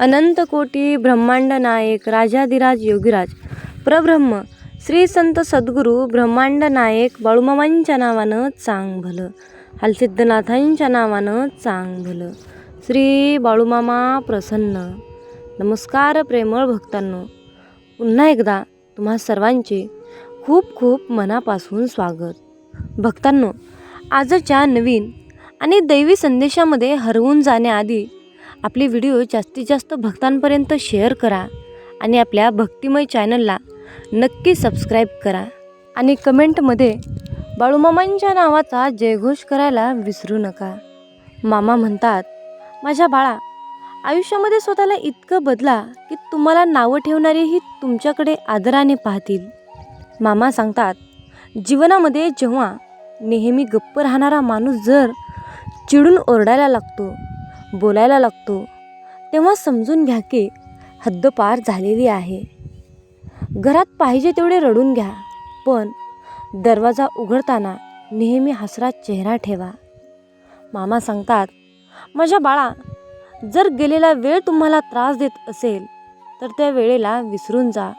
अनंत कोटी ब्रह्मांड नायक राजाधिराज योगीराज प्रब्रह्म श्री संत सद्गुरू ब्रह्मांड नायक बाळूमामांच्या नावानं चांग भलं हालसिद्धनाथांच्या नावानं चांग भलं श्री बाळूमामा प्रसन्न. नमस्कार प्रेमळ भक्तांनो. पुन्हा एकदा तुम्हा सर्वांचे खूप खूप मनापासून स्वागत. भक्तांनो आजच्या नवीन आणि दैवी संदेशामध्ये हरवून जाण्याआधी आपले व्हिडिओ जास्तीत जास्त भक्तांपर्यंत शेअर करा आणि आपल्या भक्तिमय चॅनलला नक्की सबस्क्राईब करा. आणि कमेंटमध्ये बाळूमामांच्या नावाचा जयघोष करायला विसरू नका. मामा म्हणतात माझ्या बाळा आयुष्यामध्ये स्वतःला इतकं बदला की तुम्हाला नावं ठेवणारेही तुमच्याकडे आदराने पाहतील. मामा सांगतात जीवनामध्ये जेव्हा नेहमी गप्प राहणारा माणूस जर चिडून ओरडायला लागतो बोलायला लागतो. तेव्हा समजून घ्या की हद्दपार झालेली आहे. घरात पाहिजे तेवढे रडून घ्या पण दरवाजा उघडताना नेहमी हसरा चेहरा ठेवा. मामा सांगतात माझ्या बाळा जर गेलेला वेळ तुम्हाला त्रास देत असेल तर त्या वेळेला विसरून जा.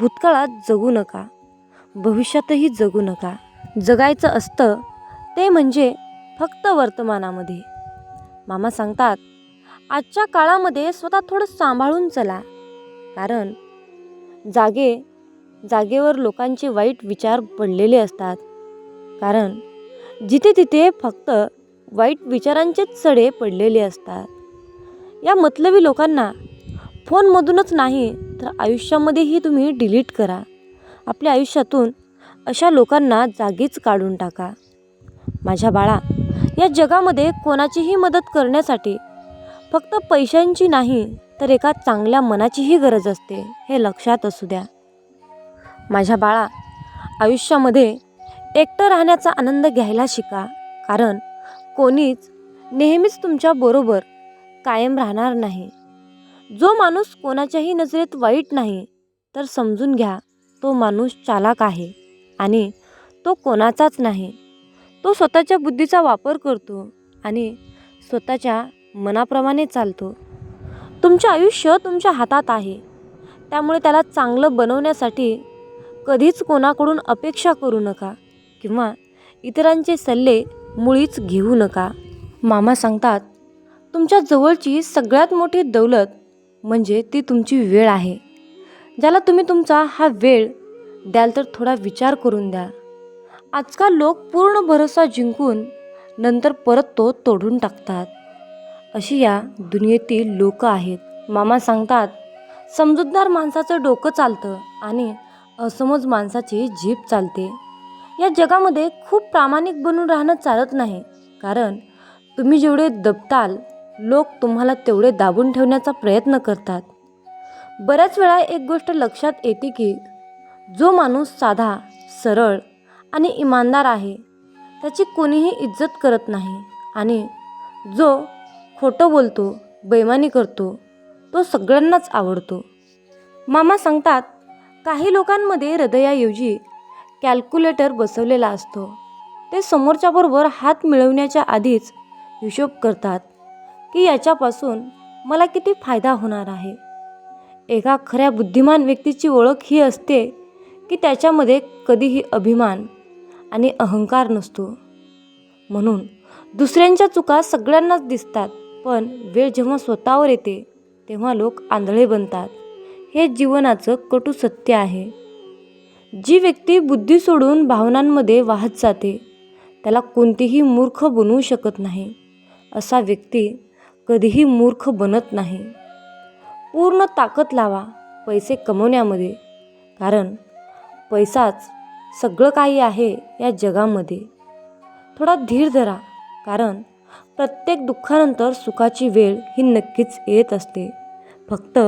भूतकाळात जगू नका. भविष्यातही जगू नका. जगायचं असतं ते म्हणजे फक्त वर्तमानामध्ये. मामा सांगतात आजच्या काळामध्ये स्वतः थोडं सांभाळून चला. कारण जागे जागेवर लोकांचे वाईट विचार पडलेले असतात. कारण जिथे तिथे फक्त वाईट विचारांचेच सडे पडलेले असतात. या मतलबी लोकांना फोनमधूनच नाही तर आयुष्यामध्येही तुम्ही डिलीट करा. आपल्या आयुष्यातून अशा लोकांना जागीच काढून टाका. माझ्या बाळा या जगामध्ये कोणाचीही मदत करण्यासाठी फक्त पैशांची नाही तर एका चांगल्या मनाचीही गरज असते हे लक्षात असू द्या. माझ्या बाळा आयुष्यामध्ये एकटं राहण्याचा आनंद घ्यायला शिका कारण कोणीच नेहमीच तुमच्याबरोबर कायम राहणार नाही. जो माणूस कोणाच्याही नजरेत वाईट नाही तर समजून घ्या तो माणूस चालाक आहे आणि तो कोणाचाच नाही. तो स्वतःच्या बुद्धीचा वापर करतो आणि स्वतःच्या मनाप्रमाणे चालतो. तुमचे आयुष्य तुमच्या हातात आहे. त्यामुळे त्याला चांगलं बनवण्यासाठी कधीच कोणाकडून अपेक्षा करू नका किंवा इतरांचे सल्ले मुळीच घेऊ नका. मामा सांगतात तुमच्या जवळची सगळ्यात मोठी दौलत म्हणजे ती तुमची वेळ आहे. ज्याला तुम्ही तुमचा हा वेळ द्याल तर थोडा विचार करून द्या. आजकाल लोक पूर्ण भरोसा जिंकून नंतर परत तो तोडून टाकतात. अशी या दुनियेतील लोक आहेत. मामा सांगतात समजूतदार माणसाचं डोकं चालतं आणि असमज माणसाची जीभ चालते. या जगामध्ये खूप प्रामाणिक बनून राहणं चालत नाही. कारण तुम्ही जेवढे दबताल लोक तुम्हाला तेवढे दाबून ठेवण्याचा प्रयत्न करतात. बऱ्याच वेळा एक गोष्ट लक्षात येते की जो माणूस साधा सरळ आणि इमानदार आहे. त्याची कोणीही इज्जत करत नाही आणि जो खोटं बोलतो बैमानी करतो तो सगळ्यांनाच आवडतो. मामा सांगतात काही लोकांमध्ये हृदयाऐवजी कॅल्क्युलेटर बसवलेला असतो. ते समोरच्याबरोबर हात मिळवण्याच्या आधीच हिशोब करतात की याच्यापासून मला किती फायदा होणार आहे. एका खऱ्या बुद्धिमान व्यक्तीची ओळख ही असते की त्याच्यामध्ये कधीही अभिमान आणि अहंकार नसतो. म्हणून दुसऱ्यांच्या चुका सगळ्यांनाच दिसतात पण वेळ जेव्हा स्वतःवर येते तेव्हा लोक आंधळे बनतात. हे जीवनाचं कटू सत्य आहे. जी व्यक्ती बुद्धी सोडून भावनांमध्ये वाहत जाते त्याला कोणतीही मूर्ख बनवू शकत नाही. असा व्यक्ती कधीही मूर्ख बनत नाही. पूर्ण ताकद लावा पैसे कमवण्यामध्ये कारण पैसाच सगळं काही आहे या जगामध्ये. थोडा धीर धरा कारण प्रत्येक दुःखानंतर सुखाची वेळ ही नक्कीच येत असते. फक्त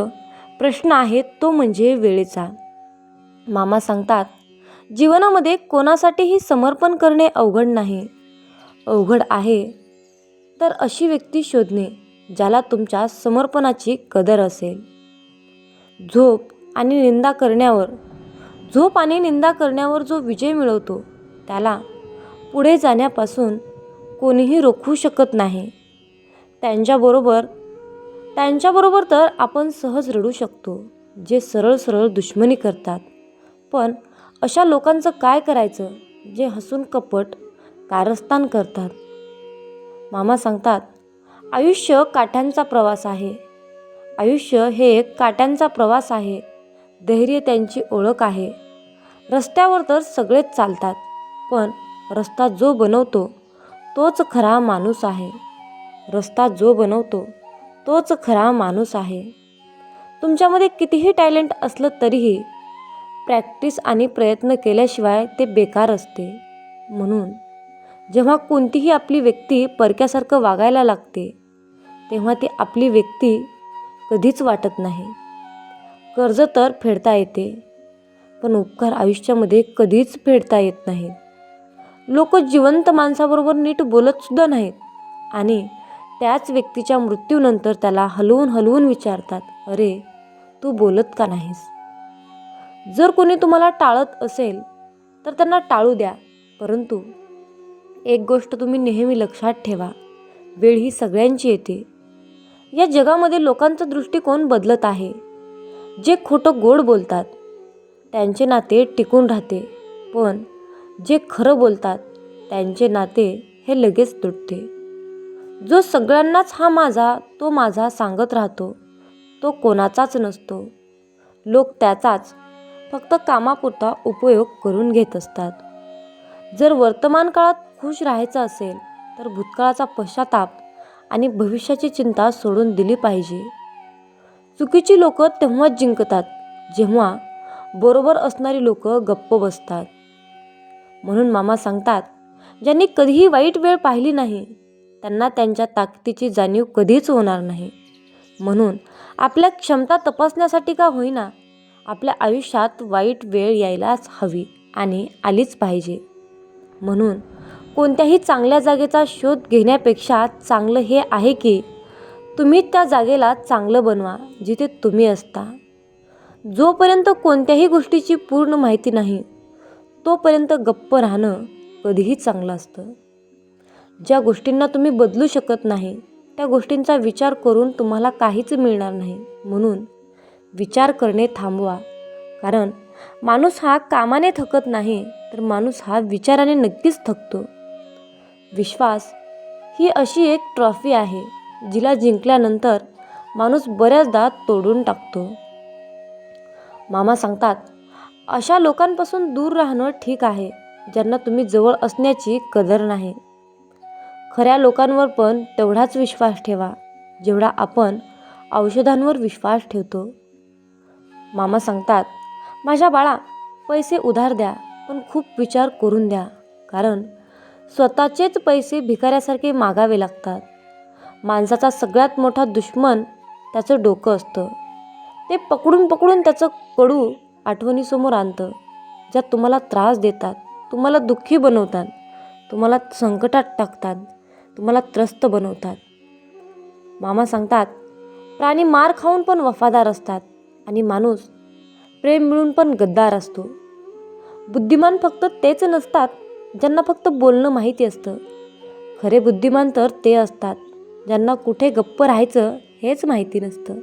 प्रश्न आहे तो म्हणजे वेळेचा. मामा सांगतात जीवनामध्ये कोणासाठीही समर्पण करणे अवघड नाही. अवघड आहे तर अशी व्यक्ती शोधणे ज्याला तुमच्या समर्पणाची कदर असेल. झोप आणि निंदा करण्यावर झोप आणि निंदा करण्यावर जो विजय मिळवतो त्याला पुढे जाण्यापासून कोणीही रोखू शकत नाही. त्यांच्याबरोबर त्यांच्याबरोबर तर आपण सहज रडू शकतो जे सरळ सरळ दुश्मनी करतात. पण अशा लोकांचं काय करायचं जे हसून कपट कारस्थान करतात? मामा सांगतात आयुष्य काठ्यांचा प्रवास आहे. आयुष्य हे एक काट्यांचा प्रवास आहे. धैर्य त्यांची ओळख आहे. रस्त्यावर तर सगळेच चालतात पण रस्ता जो बनवतो तोच खरा माणूस आहे. रस्ता जो बनवतो तोच खरा माणूस आहे. तुमच्यामध्ये कितीही टॅलेंट असलं तरीही प्रॅक्टिस आणि प्रयत्न केल्याशिवाय ते बेकार असते. म्हणून जेव्हा कोणतीही आपली व्यक्ती परक्यासारखं वागायला लागते तेव्हा ती आपली व्यक्ती कधीच वाटत नाही. कर्ज तर फेडता येते पण उपकार आयुष्यामध्ये कधीच फेडता येत नाहीत. लोक जिवंत माणसाबरोबर नीट बोलतसुद्धा नाहीत आणि त्याच व्यक्तीच्या मृत्यूनंतर त्याला हलवून हलवून विचारतात अरे तू बोलत का नाहीस? जर कोणी तुम्हाला टाळत असेल तर त्यांना टाळू द्या. परंतु एक गोष्ट तुम्ही नेहमी लक्षात ठेवा वेळ ही सगळ्यांची येते. या जगामध्ये लोकांचा दृष्टिकोन बदलत आहे. जे खोटं गोड बोलतात त्यांचे नाते टिकून राहते. पण जे खरं बोलतात त्यांचे नाते हे लगेच तुटते. जो सगळ्यांनाच हा माझा तो माझा सांगत राहतो तो कोणाचाच नसतो. लोक त्याचाच फक्त कामापुरता उपयोग करून घेत असतात. जर वर्तमान काळात खुश राहायचं असेल तर भूतकाळाचा पश्चाताप आणि भविष्याची चिंता सोडून दिली पाहिजे. चुकीची लोक तेव्हाच जिंकतात जेव्हा बरोबर असणारी लोक गप्प बसतात. म्हणून मामा सांगतात ज्यांनी कधीही वाईट वेळ पाहिली नाही त्यांना त्यांच्या ताकदीची जाणीव कधीच होणार नाही. म्हणून आपल्या क्षमता तपासण्यासाठी का होईना आपल्या आयुष्यात वाईट वेळ यायलाच हवी आणि आलीच पाहिजे. म्हणून कोणत्याही चांगल्या जागेचा शोध घेण्यापेक्षा चांगलं हे आहे की तुम्ही त्या जागेला चांगलं बनवा जिथे तुम्ही असता. जोपर्यंत कोणत्याही गोष्टीची पूर्ण माहिती नाही तोपर्यंत गप्प राहणं कधीही चांगलं असतं. ज्या गोष्टींना तुम्ही बदलू शकत नाही त्या गोष्टींचा विचार करून तुम्हाला काहीच मिळणार नाही. म्हणून विचार करणे थांबवा. कारण माणूस हा कामाने थकत नाही तर माणूस हा विचाराने नक्कीच थकतो. विश्वास ही अशी एक ट्रॉफी आहे. जिला जिंकल्यानंतर माणूस बऱ्याचदा तोडून टाकतो. मामा सांगतात अशा लोकांपासून दूर राहणं ठीक आहे ज्यांना तुम्ही जवळ असण्याची कदर नाही. खऱ्या लोकांवर पण तेवढाच विश्वास ठेवा जेवढा आपण औषधांवर विश्वास ठेवतो. मामा सांगतात माझ्या बाळा पैसे उधार द्या पण खूप विचार करून द्या कारण स्वतःचेच पैसे भिकाऱ्यासारखे मागावे लागतात. माणसाचा सगळ्यात मोठा दुश्मन त्याचं डोकं असतं. ते पकडून पकडून त्याचं कडू आठवणीसमोर आणतं. ज्या तुम्हाला त्रास देतात तुम्हाला दुःखी बनवतात तुम्हाला संकटात टाकतात तुम्हाला त्रस्त बनवतात. मामा सांगतात प्राणी मार खाऊन पण वफादार असतात आणि माणूस प्रेम मिळून पण गद्दार असतो. बुद्धिमान फक्त तेच नसतात ज्यांना फक्त बोलणं माहिती असतं. खरे बुद्धिमान तर ते असतात. ज्यांना कुठे गप्प राहायचं हेच माहिती नसतं.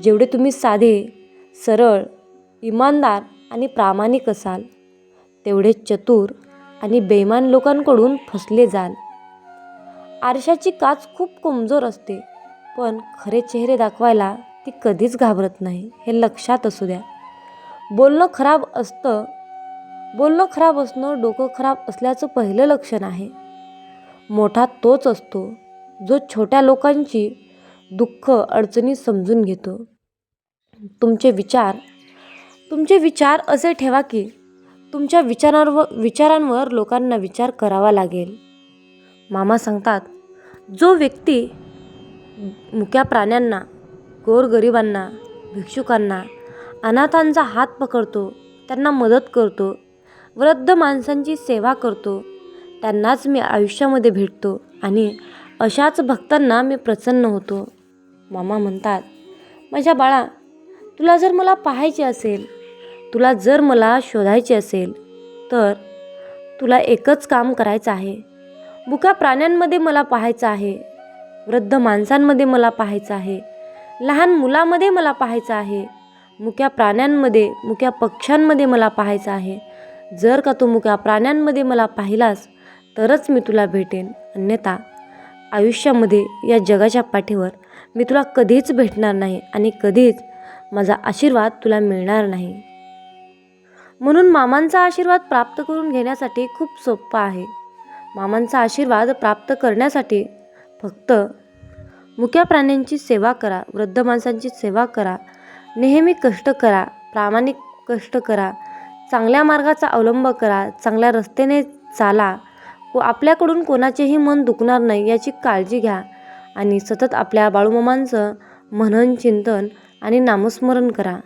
जेवढे तुम्ही साधे सरळ इमानदार आणि प्रामाणिक असाल तेवढे चतुर आणि बेईमान लोकांकडून फसले जाल. आरशाची काच खूप कमजोर असते पण खरे चेहरे दाखवायला ती कधीच घाबरत नाही हे लक्षात असू द्या. बोलणं खराब असतं बोलणं खराब असणं डोकं खराब असल्याचं पहिलं लक्षण आहे. मोठा तोच असतो. जो छोट्या लोकांची दुःख अडचणी समजून घेतो. तुमचे विचार तुमचे विचार असे ठेवा की तुमच्या विचारांवर विचारांवर लोकांना विचार करावा लागेल. मामा सांगतात जो व्यक्ती मुक्या प्राण्यांना गोरगरिबांना भिक्षुकांना अनाथांचा हात पकडतो त्यांना मदत करतो वृद्ध माणसांची सेवा करतो त्यांनाच मी आयुष्यामध्ये भेटतो आणि अशाच भक्तांना मी प्रसन्न होतो. मामा म्हणतात माझ्या बाळा तुला जर मला पाहायचे असेल तुला जर मला शोधायचे असेल तर तुला एकच काम करायचं आहे. मुक्या प्राण्यांमध्ये मला पाहायचं आहे वृद्ध माणसांमध्ये मला पाहायचं आहे लहान मुलामध्ये मला पाहायचं आहे मुक्या प्राण्यांमध्ये मुक्या पक्ष्यांमध्ये मला पाहायचं आहे. जर का तू मुक्या प्राण्यांमध्ये मला पाहिलास तरच मी तुला भेटेन. अन्यथा आयुष्यामध्ये या जगाच्या पाठीवर मी तुला कधीच भेटणार नाही आणि कधीच माझा आशीर्वाद तुला मिळणार नाही. म्हणून मामांचा आशीर्वाद प्राप्त करून घेण्यासाठी खूप सोपं आहे. मामांचा आशीर्वाद प्राप्त करण्यासाठी फक्त मुक्या प्राण्यांची सेवा करा वृद्ध माणसांची सेवा करा नेहमी कष्ट करा प्रामाणिक कष्ट करा चांगल्या मार्गाचा अवलंब करा चांगल्या रस्त्याने चाला व आपल्याकडून कोणाचेही मन दुखणार नाही याची काळजी घ्या आणि सतत आपल्या बाळूमामांचं मनन चिंतन आणि नामस्मरण करा.